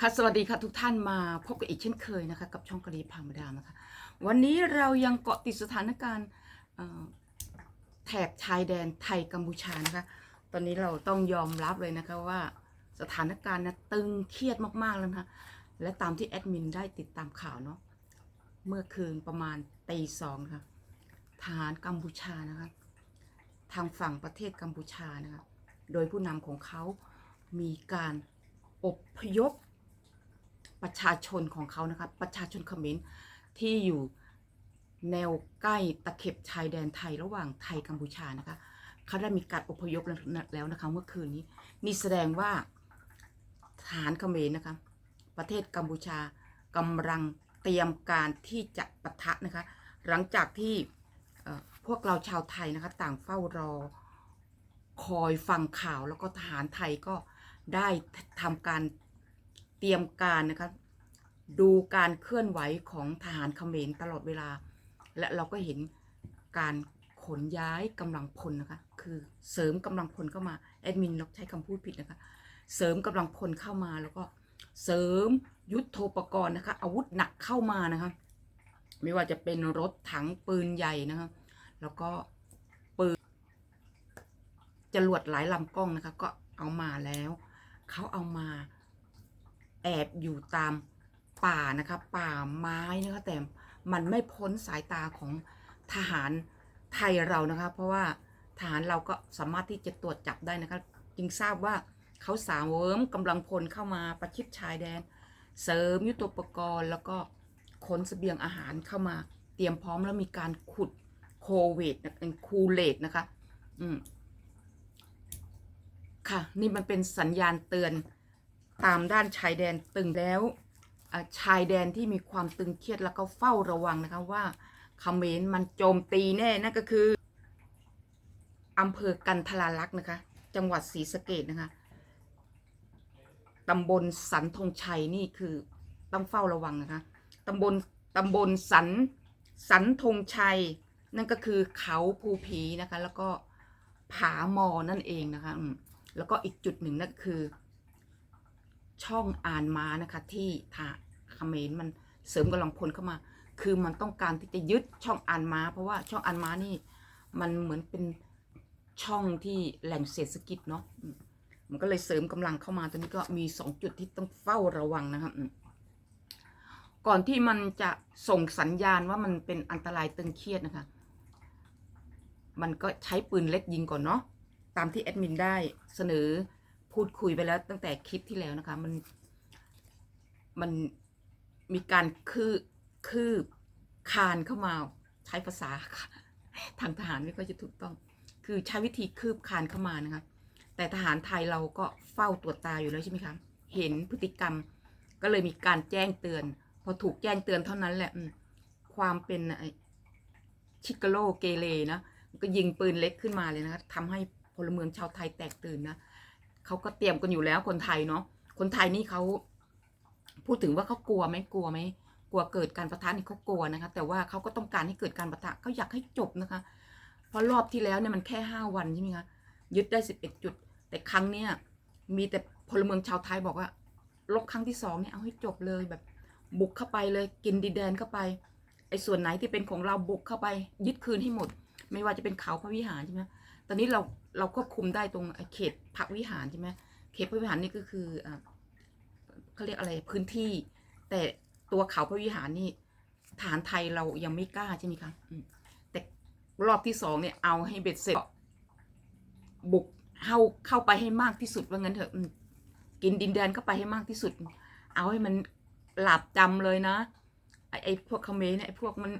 ค่ะสวัสดีค่ะทุกท่านมาพบกันอีกเช่นเคยนะคะ กับช่องกะลีพามาดามนะคะ วันนี้เรายังเกาะติดสถานการณ์แถบชายแดนไทยกัมพูชานะคะ ตอนนี้เราต้องยอมรับเลยนะคะว่าสถานการณ์นะตึงเครียดมากๆแล้วนะคะและตามที่แอดมินได้ติดตามข่าวเนาะเมื่อคืนประมาณตีสองนะคะทหารกัมพูชานะคะทางฝั่งประเทศกัมพูชานะคะโดยผู้นำของเขามีการอบพยพ ประชาชนของเขานะคะประชาชนเขมรที่อยู่แนวใกล้ตะเข็บชายแดนไทยระหว่างไทยกัมพูชานะคะเขาได้มีการอพยพแล้วนะคะเมื่อคืนนี้ นี่แสดงว่าทหารเขมรนะคะ ประเทศกัมพูชากำลังเตรียมการที่จะปะทะนะคะ หลังจากที่พวกเราชาวไทยนะคะ ต่างเฝ้ารอคอยฟังข่าวแล้วก็ทหารไทยก็ได้ทำการ เตรียมการนะคะ ดูการเคลื่อนไหวของทหารเขมรตลอดเวลา และเราก็เห็นการขนย้ายกำลังพลนะคะ คือเสริมกำลังพลเข้ามาแอดมินเราใช้คำพูดผิดนะคะ เสริมกำลังพลเข้ามาแล้วก็เสริมยุทโธปกรณ์นะคะ อาวุธหนักเข้ามานะคะ ไม่ว่าจะเป็นรถถังปืนใหญ่นะคะ แล้วก็ปืนจรวดหลายลำกล้องนะคะ ก็เอามาแล้ว เขาเอามา แอบอยู่ตามป่านะคะป่าไม้นะคะแต่มันไม่พ้นสายตาของทหารไทยเรานะคะ เพราะว่าทหารเราก็สามารถที่จะตรวจจับได้นะคะ จึงทราบว่าเขาสาวเวิมกำลังพลเข้ามาประชิดชายแดน เสริมยุทโธปกรณ์ แล้วก็ขนเสบียงอาหารเข้ามาเตรียมพร้อมแล้วมีการขุดโควิดเป็นคูเลตนะคะ อืมค่ะ นี่มันเป็นสัญญาณเตือน ตามด้านชายแดนตึงแล้วชายแดนที่มีความตึงเครียดแล้วก็เฝ้าระวังนะคะว่าเขมรมันโจมตีแน่นั่นก็คืออำเภอกันทราลักษ์นะคะ จังหวัดศรีสะเกดนะคะตำบลสันธงชัยนี่คือต้องเฝ้าระวังนะคะตำบลตำบลสันสันธงชัย นั่นก็คือเขาภูผีนะคะ แล้วก็ผาหมอนั่นเองนะคะแล้วก็อีกจุดหนึ่งนั่นคือ ช่องอ่านม้านะคะที่ทาเขมรมันเสริมกำลังพลเข้ามา คือมันต้องการที่จะยึดช่องอ่านม้าเพราะว่าช่องอ่านม้านี่มันเหมือนเป็นช่องที่แหล่งเศรษฐกิจเนาะมันก็เลยเสริมกำลังเข้ามาตอนนี้ก็มีสองจุดที่ต้องเฝ้าระวังนะครับก่อนที่มันจะส่งสัญญาณว่ามันเป็นอันตรายตึงเครียดนะคะ มันก็ใช้ปืนเล็กยิงก่อนเนาะตามที่แอดมินได้เสนอ พูดคุยไปแล้วตั้งแต่คลิปที่แล้วนะคะ มันมันมีการคืบคืบคานเข้ามาใช้ภาษา ทางทหารไม่ค่อยจะถูกต้อง คือใช้วิธีคืบคานเข้ามานะคะ แต่ทหารไทยเราก็เฝ้าตรวจตาอยู่แล้วใช่ไหมคะ เห็นพฤติกรรม ก็เลยมีการแจ้งเตือน พอถูกแจ้งเตือนเท่านั้นแหละความเป็นชิกาโลเกเรนะก็ยิงปืนเล็กขึ้นมาเลยนะคะทำให้พลเมืองชาวไทยแตกตื่นนะ เขาก็เตรียมกันอยู่แล้วคนไทยเนาะคนไทยนี่เขาพูดถึงว่าเขากลัวไหมกลัวไหมกลัวเกิดการประทะนี่เขากลัวนะคะ แต่ว่าเขาก็ต้องการให้เกิดการประทะเขาอยากให้จบนะคะ เพราะรอบที่แล้วเนี่ยมันแค่ห้าวันใช่ไหมคะยึดได้สิบเอ็ดจุด แต่ครั้งเนี้ยมีแต่พลเมืองชาวไทยบอกว่าลบครั้งที่สองเนี่ยเอาให้จบเลยแบบ บุกเข้าไปเลยกินดินแดนเข้าไปไอ้ส่วนไหนที่เป็นของเราบุกเข้าไป ยึดคืนให้หมด ไม่ว่าจะเป็นเขาพระวิหารใช่ไหม ตอนนี้เราเราควบคุมได้ตรงเขตพระวิหารใช่ไหมเขตพระวิหารนี่ก็คือเขาเรียกอะไรพื้นที่ แต่ตัวเขาพระวิหารนี่ฐานไทยเรายังไม่กล้าใช่ไหมคะแต่รอบที่สองเนี่ยเอาให้เบ็ดเสร็จบุกเข้าเข้าไปให้มากที่สุดว่างั้นเถอะกินดินแดนเข้าไปให้มากที่สุด เอาให้มันหลับจำเลยนะไอไอพวกเขมรเนี่ยไอพวกมัน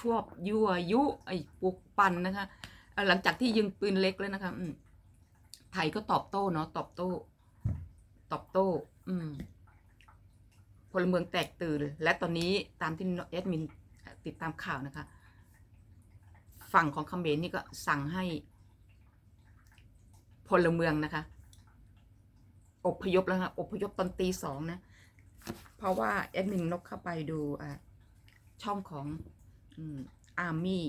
ชอบยั่วยุไอปลุกปั่นนะคะ หลังจากที่ยิงปืนเล็กแล้วนะคะ อืม ไทยก็ตอบโต้เนาะตอบโต้ ตอบโต้ อืมพลเมืองแตกตื่น และตอนนี้ตามที่แอดมินติดตามข่าวนะคะ ฝั่งของเขมรนี่ก็สั่งให้ พลเมืองนะคะอบพยพแล้วค่ะอบพยพตอนตีสองนะ เพราะว่าแอดมินนกเข้าไปดูช่องของอาร์มี่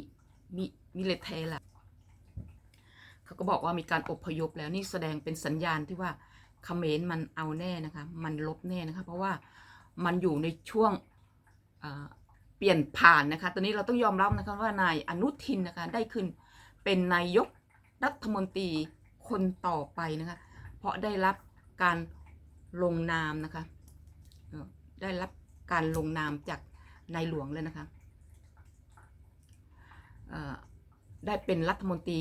มิมิเลเทล่ะ เขาก็บอกว่ามีการอพยพแล้วนี่แสดงเป็นสัญญาณที่ว่าเขมรมันเอาแน่นะคะ มันลบแน่นะคะ เพราะว่ามันอยู่ในช่วงเปลี่ยนผ่านนะคะ ตอนนี้เราต้องยอมรับนะคะว่านายอนุทินนะคะได้ขึ้นเป็นนายกรัฐมนตรีคนต่อไปนะคะ เพราะได้รับการลงนามนะคะ ได้รับการลงนามจากนายหลวงเลยนะคะ ได้เป็นรัฐมนตรี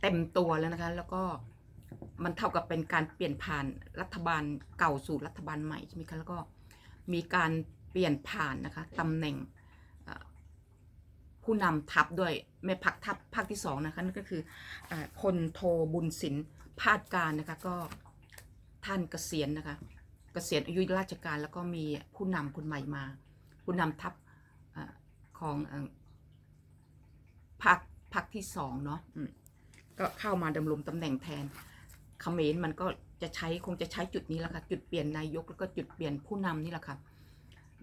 เต็มตัวแล้วนะคะ แล้วก็มันเท่ากับเป็นการเปลี่ยนผ่านรัฐบาลเก่าสู่รัฐบาลใหม่ใช่ไหมคะแล้วก็มีการเปลี่ยนผ่านนะคะตำแหน่งผู้นำทัพด้วยแม่พักทัพภาคที่สองนะคะนั่นก็คือพลโทบุญสินพาดการนะคะก็ท่านเกษียณนะคะเกษียณอายุราชการแล้วก็มีผู้นำคนใหม่มา ผู้นำทัพของอ่อภาคภาคที่สองเนาะ ก็เข้ามาดำรงตำแหน่งแทนเขมรมันก็จะใช้คงจะใช้จุดนี้แหละค่ะจุดเปลี่ยนนายกแล้วก็จุดเปลี่ยนผู้นำนี่แหละค่ะ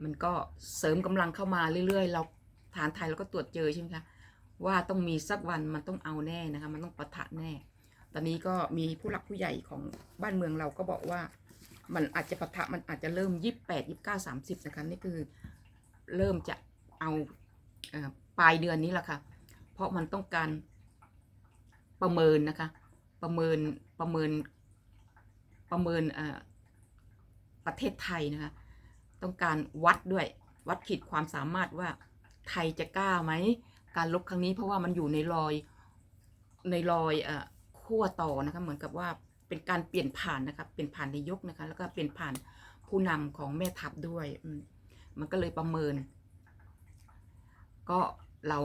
มันก็เสริมกำลังเข้ามาเรื่อยๆ เราฐานไทยเราก็ตรวจเจอใช่ไหมคะว่าต้องมีสักวันมันต้องเอาแน่นะคะมันต้องปะทะแน่ ตอนนี้ก็มีผู้หลักผู้ใหญ่ของบ้านเมืองเราก็บอกว่า มันอาจจะปะทะมันอาจจะเริ่มยี่แปดยี่เก้าสามสิบนะคะนี่คือเริ่มจะเอาเอปลายเดือนนี้แหละค่ะเพราะมันต้องการ ประเมินนะคะ ประเมินประเมินประเมินประเทศไทยนะคะ ต้องการวัดด้วยวัดขีดความสามารถว่าไทยจะกล้าไหมการลบครั้งนี้เพราะว่ามันอยู่ในรอยในรอยอขั้วต่อนะคะเหมือนกับว่าเป็นการเปลี่ยนผ่านนะคะเปลี่ยนผ่านนายกนะคะ แล้วก็เปลี่ยนผ่านผู้นำของแม่ทัพด้วยมันก็เลยประเมิน ก็เรา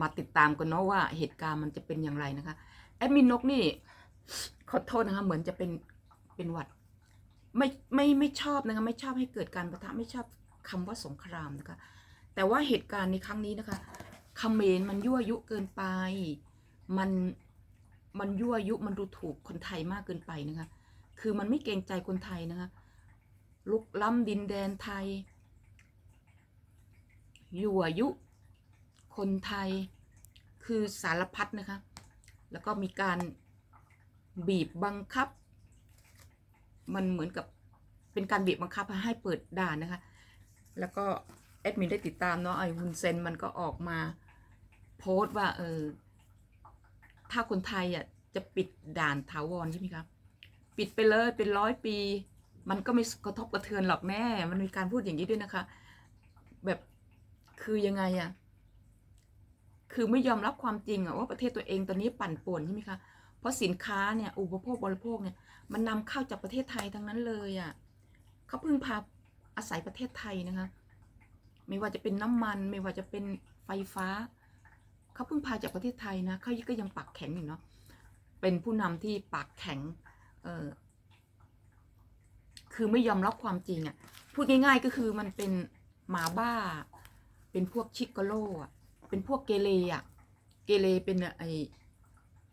มาติดตามกันเนาะว่าเหตุการณ์มันจะเป็นอย่างไรนะคะแอดมินนกนี่ขอโทษนะคะ เหมือนจะเป็นเป็นหวัด ไม่ไม่ไม่ชอบนะคะ ไม่ชอบให้เกิดการประทะไม่ชอบคำว่าสงครามนะคะ แต่ว่าเหตุการณ์ในครั้งนี้นะคะเขมรมันยั่วยุเกินไป มันมันยั่วยุมันดูถูกคนไทยมากเกินไปนะคะ คือมันไม่เกรงใจคนไทยนะคะลุกล้ำดินแดนไทยยั่วยุ คนไทยคือสารพัดนะคะ แล้วก็มีการบีบบังคับ มันเหมือนกับเป็นการบีบบังคับให้เปิดด่านนะคะ แล้วก็แอดมินได้ติดตามเนาะไอ้ฮุนเซนมันก็ออกมาโพสต์ว่าเออถ้าคนไทยอะจะปิดด่านถาวรใช่ไหมครับปิดไปเลยเป็นร้อยปี มันก็ไม่กระทบกระเทือนหรอกแม่ มันมีการพูดอย่างนี้ด้วยนะคะ แบบคือยังไงอะ คือไม่ยอมรับความจริงอะว่าประเทศตัวเองตอนนี้ปั่นป่วนใช่ไหมคะ เพราะสินค้าเนี่ยอุปโภคบริโภคเนี่ยมันนำเข้าจากประเทศไทยทั้งนั้นเลยอะเขาพึ่งพาอาศัยประเทศไทยนะคะ ไม่ว่าจะเป็นน้ำมัน ไม่ว่าจะเป็นไฟฟ้า เขาพึ่งพาจากประเทศไทยนะเขาก็ยังปากแข็งอยู่เนาะ เป็นผู้นำที่ปากแข็ง เออคือไม่ยอมรับความจริงอะ่ะ พูดง่ายๆก็คือมันเป็นหมาบ้า เป็นพวกชิกโกโลอะ เป็นพวกเกเรอะ เกเรเป็นไอ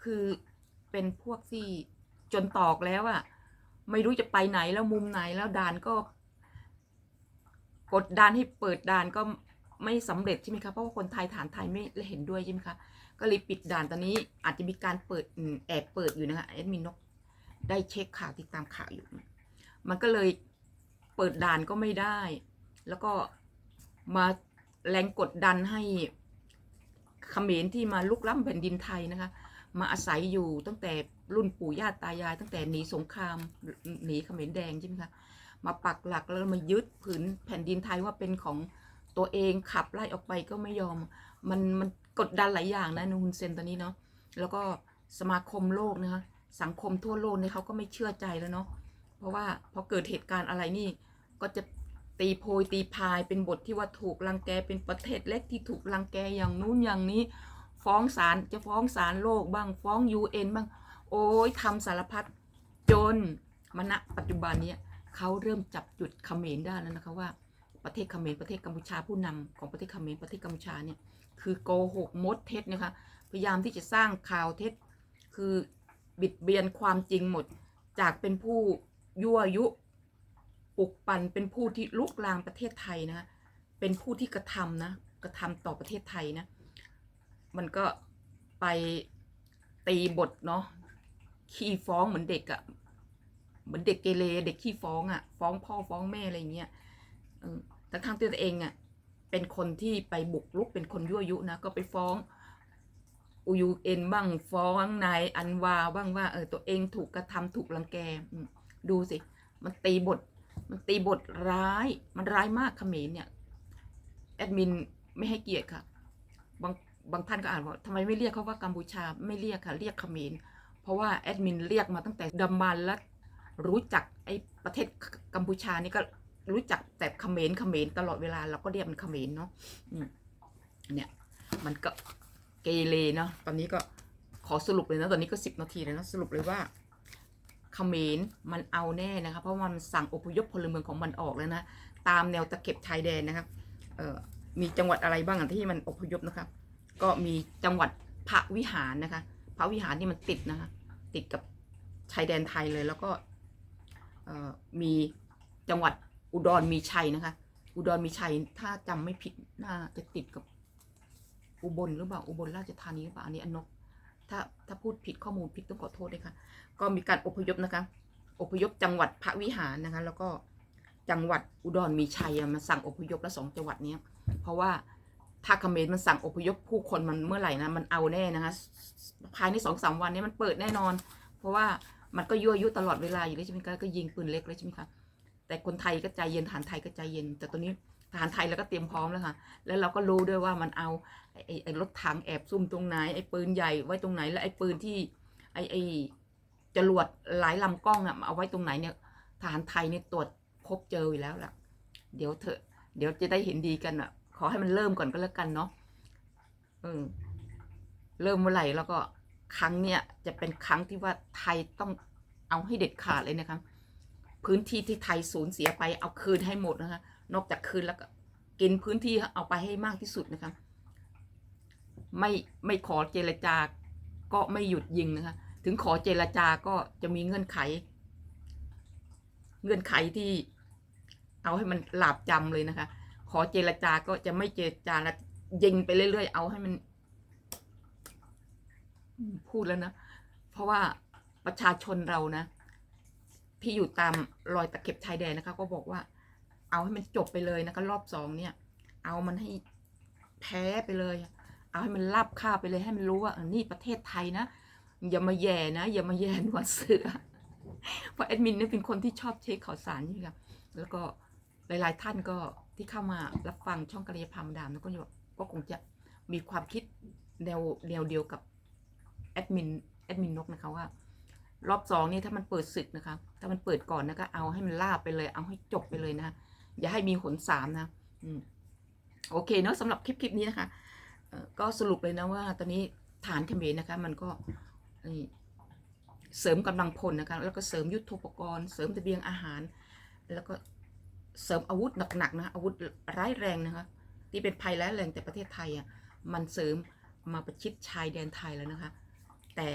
คือเป็นพวกที่จนตอกแล้วอะไม่รู้จะไปไหนแล้วมุมไหนแล้วด่านก็ กดดันให้เปิดด่านก็ไม่สำเร็จใช่ไหมคะเพราะว่าคนไทยฐานไทยไม่เห็นด้วยใช่ไหมคะก็เลยปิดด่านตอนนี้อาจจะมีการเปิดแอบเปิดอยู่นะคะแอดมินนกได้เช็คข่าวติดตามข่าวอยู่ มันก็เลยเปิดด่านก็ไม่ได้ แล้วก็มาแรงกดดันให้ เขมรที่มาลุกล้ำแผ่นดินไทยนะคะ มาอาศัยอยู่ตั้งแต่รุ่นปู่ย่าตายาย ตั้งแต่หนีสงครามหนีเขมรแดงใช่ไหมคะมาปักหลักแล้วมายึดผืนแผ่นดินไทยว่าเป็นของตัวเองขับไล่ออกไปก็ไม่ยอม มันมันกดดันหลายอย่างนะนูนเซนตอนนี้เนาะแล้วก็สมาคมโลกนะคะสังคมทั่วโลกเนี่ยเขาก็ไม่เชื่อใจแล้วเนาะเพราะว่าพอเกิดเหตุการณ์อะไรนี่ก็จะ ตีโพยตีพายเป็นบทที่ว่าถูกรังแกเป็นประเทศเล็กที่ถูกรังแกอย่างนู้นอย่างนี้ ฟ้องศาลจะฟ้องศาลโลกบ้างฟ้องยูเอ็นบ้าง โอ้ยทำสารพัดจนมาณปัจจุบันนี้เขาเริ่มจับจุดเขมรได้แล้วนะคะว่าประเทศเขมรประเทศกัมพูชาผู้นำของประเทศเขมรประเทศกัมพูชาเนี่ยคือโกหกมดเท็จนะคะพยายามที่จะสร้างข่าวเท็จคือบิดเบียนความจริงหมด จากเป็นผู้ยั่วยุ ปลุกปั่นเป็นผู้ที่ลุกลามประเทศไทยนะคะเป็นผู้ที่กระทำนะกระทำต่อประเทศไทยนะ มันก็ไปตีบทเนาะขี้ฟ้องเหมือนเด็กอะเหมือนเด็กเกเรเด็กขี้ฟ้องอะฟ้องพ่อฟ้องแม่อะไรเงี้ยเออแต่ทางตัวเองอะเป็นคนที่ไปบุกรุกเป็นคนยั่วยุนะก็ไปฟ้องอูยูเอ็นบ้างฟ้องนายอันวาบ้างว่าเออตัวเองถูกกระทำถูกรังแกดูสิ มันตีบท มันตีบทร้าย มันร้ายมากเขมรเนี่ย แอดมินไม่ให้เกียรติค่ะ บางบางท่านก็อ่านว่าทำไมไม่เรียกเขาว่ากัมพูชา ไม่เรียกค่ะ เรียกเขมร เพราะว่าแอดมินเรียกมาตั้งแต่ดมันและรู้จักไอ้ประเทศกัมพูชานี่ก็รู้จักแต่เขมรเขมรตลอดเวลาเราก็เรียกมันเขมรเนาะเนี่ย มันก็เกเรเนาะ ตอนนี้ก็ขอสรุปเลยนะ ตอนนี้ก็สิบนาทีแล้วนะสรุปเลยว่า เขมรมันเอาแน่นะคะเพราะมันสั่งอพยพพลเมืองของมันออกแล้วนะตามแนวตะเข็บชายแดนนะครับมีจังหวัดอะไรบ้างที่มันอพยพนะครับ ก็มีจังหวัดพระวิหารนะคะ พระวิหารนี่มันติดนะคะติดกับชายแดนไทยเลยแล้วก็มีจังหวัดอุดรมีชัยนะคะ อุดรมีชัยถ้าจำไม่ผิดน่าจะติดกับอุบลหรือเปล่าอุบลราชธานีหรือเปล่าอันนี้อันนก ถ้าถ้าพูดผิดข้อมูลผิดต้องขอโทษด้วยค่ะ ก็มีการอพยพนะคะ อพยพจังหวัดพระวิหารนะคะ แล้วก็จังหวัดอุดรมีชัยมาสั่งอพยพละสองจังหวัดนี้เพราะว่าถ้าเขมรมันสั่งอพยพผู้คนมันเมื่อไหร่นะมันเอาแน่นะคะภายในสองสามวันนี้มันเปิดแน่นอน เพราะว่ามันก็ยั่วยุตลอดเวลาอยู่แล้วใช่ไหมคะก็ยิงปืนเล็กเลยใช่ไหมคะแต่คนไทยก็ใจเย็นทหารไทยก็ใจเย็น แต่ตอนนี้ ทหารไทยเราก็เตรียมพร้อมแล้วค่ะ แล้วเราก็รู้ด้วยว่ามันเอาไอ้ไอ้รถถังแอบซุ่มตรงไหน ไอ้ปืนใหญ่ไว้ตรงไหน และไอ้ปืนที่ ไอ้ไอ้จรวดหลายลำกล้องอะเอาไว้ตรงไหนเนี่ยทหารไทยเนี่ยตรวจพบเจออยู่แล้วล่ะ เดี๋ยวเถอะ เดี๋ยวจะได้เห็นดีกันอะขอให้มันเริ่มก่อนก็แล้วกันเนาะเออเริ่มเมื่อไหร่แล้วก็ครั้งเนี้ยจะเป็นครั้งที่ว่าไทยต้องเอาให้เด็ดขาดเลยนะคะ พื้นที่ที่ไทยสูญเสียไปเอาคืนให้หมดนะคะ นอกจากคืนแล้วก็กินพื้นที่เอาไปให้มากที่สุดนะคะ ไม่ไม่ขอเจรจาก็ไม่หยุดยิงนะคะ ถึงขอเจรจาก็จะมีเงื่อนไข เงื่อนไขที่เอาให้มันหลาบจำเลยนะคะ ขอเจรจาก็จะไม่เจรจาแล้วยิงไปเรื่อยๆ เอาให้มันพูดแล้วนะ เพราะว่าประชาชนเรานะ ที่อยู่ตามรอยตะเข็บชายแดนนะคะ ก็บอกว่า เอาให้มันจบไปเลยนะคะรอบสองเนี่ย เอามันให้แพ้ไปเลย เอาให้มันรับค่าไปเลยให้มันรู้ว่าเออนี่ประเทศไทยนะ อย่ามาแย่นะอย่ามาแย่หนวดเสือเพราะแอดมินเนี่ยเป็นคนที่ชอบเช็คข่าวสารนี่ค่ะแล้วก็หลาย ๆ ท่านก็ที่เข้ามารับฟังช่องกระยาพามดามแล้วก็ก็คงจะมีความคิดแนวแนวเดียวกับแอดมินแอดมินนกนะคะว่ารอบสองนี่ถ้ามันเปิดศึกนะคะ ถ้ามันเปิดก่อนนะก็เอาให้มันลาบไปเลย เอาให้จบไปเลยนะ อย่าให้มีหนสามนะโอเคเนาะสำหรับคลิปคลิปนี้นะคะก็สรุปเลยนะว่าตอนนี้ฐานเขมรนะคะ มันก็เสริมกำลังพลนะคะแล้วก็เสริมยุทธปกรณ์ เสริมตะเบียงอาหาร แล้วก็เสริมอาวุธหนักๆนะอาวุธร้ายแรงนะคะที่เป็นภัยร้ายแรงแต่ประเทศไทยอะมันเสริมมาประชิดชายแดนไทยแล้วนะคะ แต่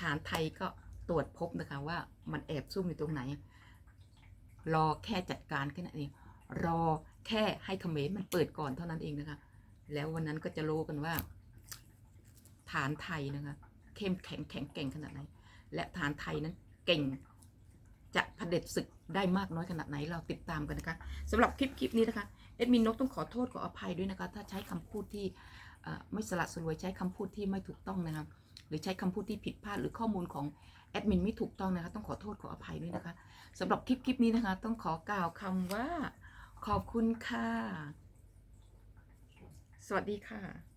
ฐานไทยก็ตรวจพบนะคะว่ามันแอบซุ่มอยู่ตรงไหน รอแค่จัดการแค่นั้นเอง รอแค่ให้เขมรมันเปิดก่อนเท่านั้นเองนะคะ แล้ววันนั้นก็จะรู้กันว่า ฐานไทยนะคะ เข้มแข็งแข็งแกร่งขนาดไหน และฐานไทยนั้นเก่งจะเผด็จศึกได้มากน้อยขนาดไหนเราติดตามกันนะคะสำหรับคลิปคลิปนี้นะคะเอ็ดมินนกต้องขอโทษขออภัยด้วยนะคะ ถ้าใช้คำพูดที่ไม่สละสลวยใช้คำพูดที่ไม่ถูกต้องนะคะหรือใช้คำพูดที่ผิดพลาดหรือข้อมูลของแอดมินไม่ถูกต้องนะคะ ต้องขอโทษขออภัยด้วยนะคะสำหรับคลิปคลิปนี้นะคะ ต้องขอกล่าวคำว่า ขอบคุณค่ะ สวัสดีค่ะ